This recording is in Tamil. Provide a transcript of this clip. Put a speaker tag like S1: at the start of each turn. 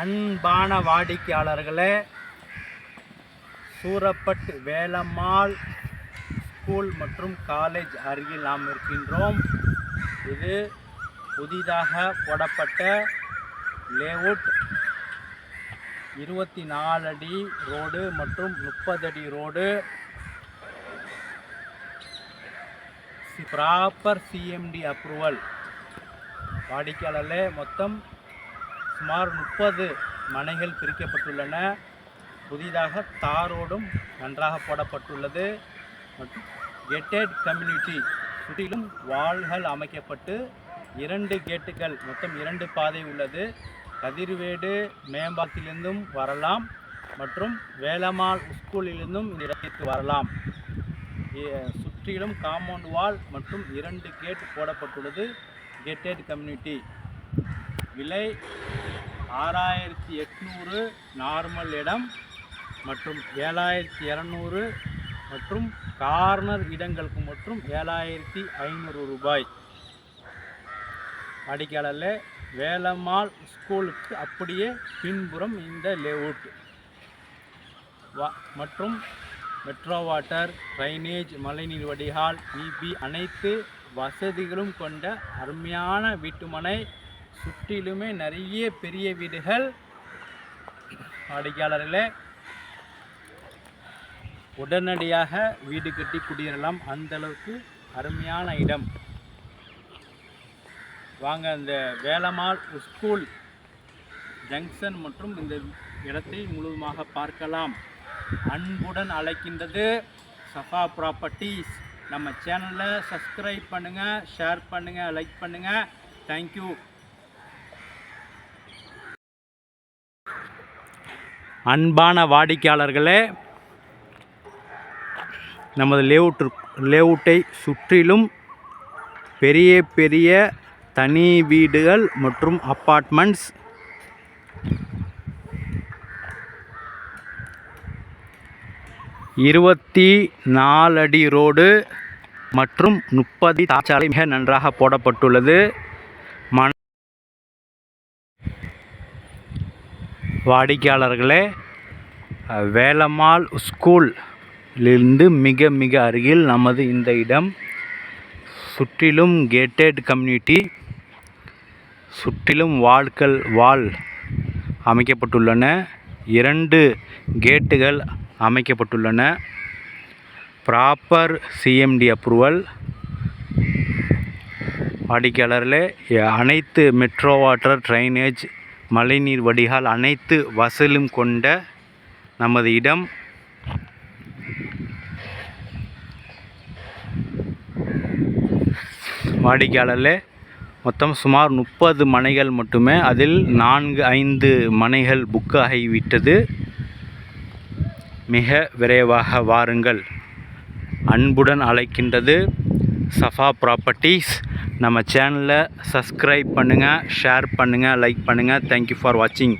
S1: அன்பான வாடிக்கையாளர்களே சூரப்பட் வேலம்மாள் ஸ்கூல் மற்றும் காலேஜ் அருகில் நாம் இருக்கின்றோம். இது புதிதாக போடப்பட்ட லேவுட் இருபத்தி நாலு அடி ரோடு மற்றும் முப்பது அடி ரோடு. Proper CMD approval. வாடிக்கையாளர்களே மொத்தம் சுமார் முப்பது மனைகள் பிரிக்கப்பட்டுள்ளன. புதிதாக தாரோடும் நன்றாக போடப்பட்டுள்ளது. மற்றும் கெட்டட் கம்யூனிட்டி சுற்றிலும் வால்கள் அமைக்கப்பட்டு இரண்டு கேட்டுகள் மொத்தம் இரண்டு பாதை உள்ளது. கதிர்வேடு மேம்பாக்கிலிருந்தும் வரலாம் மற்றும் வேலம்மாள் ஸ்கூலிலிருந்தும் இந்த இடத்திற்கு வரலாம். சுற்றிலும் காம்பவுண்ட் வால் மற்றும் இரண்டு கேட் போடப்பட்டுள்ளது. கெட்டட் கம்யூனிட்டி விலை ஆறாயிரத்தி எட்நூறு நார்மல் இடம் மற்றும் ஏழாயிரத்தி இரநூறு மற்றும் கார்னர் இடங்களுக்கு மற்றும் ஏழாயிரத்தி ஐநூறு ரூபாய். வாடிக்கையாளரில் வேலம்மாள் ஸ்கூலுக்கு அப்படியே பின்புறம் இந்த லேவுட் வா மற்றும் மெட்ரோ வாட்டர் ட்ரைனேஜ் மழைநீர் வடிகால் இபி அனைத்து வசதிகளும் கொண்ட அருமையான வீட்டுமனை. சுற்றிலுமே நிறைய பெரிய வீடுகள். வாடிக்கையாளர்களே உடனடியாக வீடு கட்டி குடியேறலாம். அந்த அளவுக்கு அருமையான இடம். வாங்க இந்த வேலம்மாள் ஸ்கூல் ஜங்ஷன் மற்றும் இந்த இடத்தை முழுவதுமாக பார்க்கலாம். அன்புடன் அழைக்கின்றது சஃபா ப்ராப்பர்ட்டிஸ். நம்ம சேனலை சப்ஸ்கிரைப் பண்ணுங்கள் ஷேர் பண்ணுங்கள் லைக் பண்ணுங்கள் தேங்க்யூ அன்பான வாடிக்கையாளர்களே நமது லேவுட்டு லேவுட்டை சுற்றிலும் பெரிய பெரிய தனி வீடுகள் மற்றும் அப்பார்ட்மெண்ட்ஸ் இருபத்தி நாலு அடி ரோடு மற்றும் முப்பது தாச்சாலை மிக நன்றாக போடப்பட்டுள்ளது. மன வாடிக்கையாளர்களே வேலம்மாள் ஸ்கூலிலிருந்து மிக மிக அருகில் நமது இந்த இடம். சுற்றிலும் கேட்டட் கம்யூனிட்டி சுற்றிலும் வால்கள் வால் அமைக்கப்பட்டுள்ளன. இரண்டு கேட்டுகள் அமைக்கப்பட்டுள்ளன. ப்ராப்பர் சிஎம்டி அப்ரூவல் வாடிக்கையாளர்களே அனைத்து மெட்ரோ வாட்டர் ட்ரைனேஜ் மழைநீர் வடிகால் அனைத்து வசலும் கொண்ட நமது இடம். வாடிக்கையாளர்களே மொத்தம் சுமார் முப்பது மனைகள் மட்டுமே. அதில் நான்கு ஐந்து மனைகள் புக் ஆகிவிட்டது. மிக விரைவாக வாருங்கள். அன்புடன் அழைக்கின்றது சஃபா ப்ராப்பர்ட்டிஸ் நம்ம சேனலை சப்ஸ்கிரைப் பண்ணுங்கள் ஷேர் பண்ணுங்கள் லைக் பண்ணுங்கள் தேங்க்யூ ஃபார் வாட்சிங்